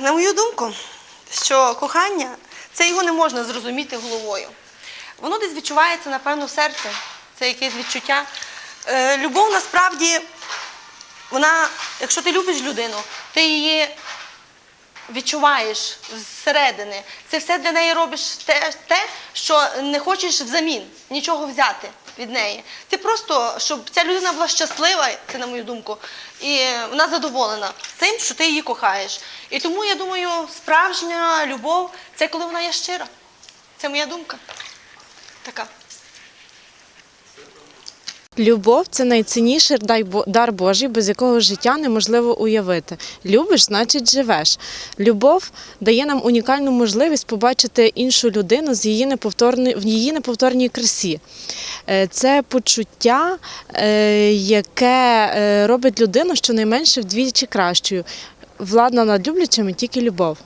На мою думку, що кохання це його не можна зрозуміти головою. Воно десь відчувається, напевно, в серці. Це якесь відчуття. Е, любов насправді, вона, якщо ти любиш людину, ти її відчуваєш зсередини. Це все для неї робиш те, те, що не хочеш взамін нічого взяти від неї. Ти просто, щоб ця людина була щаслива, це на мою думку, і вона задоволена цим, що ти її кохаєш. І тому я думаю, справжня любов це коли вона є щира. Це моя думка. Така. Любов це найцінніший дар Божий, без якого життя неможливо уявити. Любиш, значить живеш. Любов дає нам унікальну можливість побачити іншу людину з її неповторної в її неповторній красі. Е, Це почуття, е, яке е, робить людину щонайменше вдвічі кращою. Владна над люблячими тільки любов.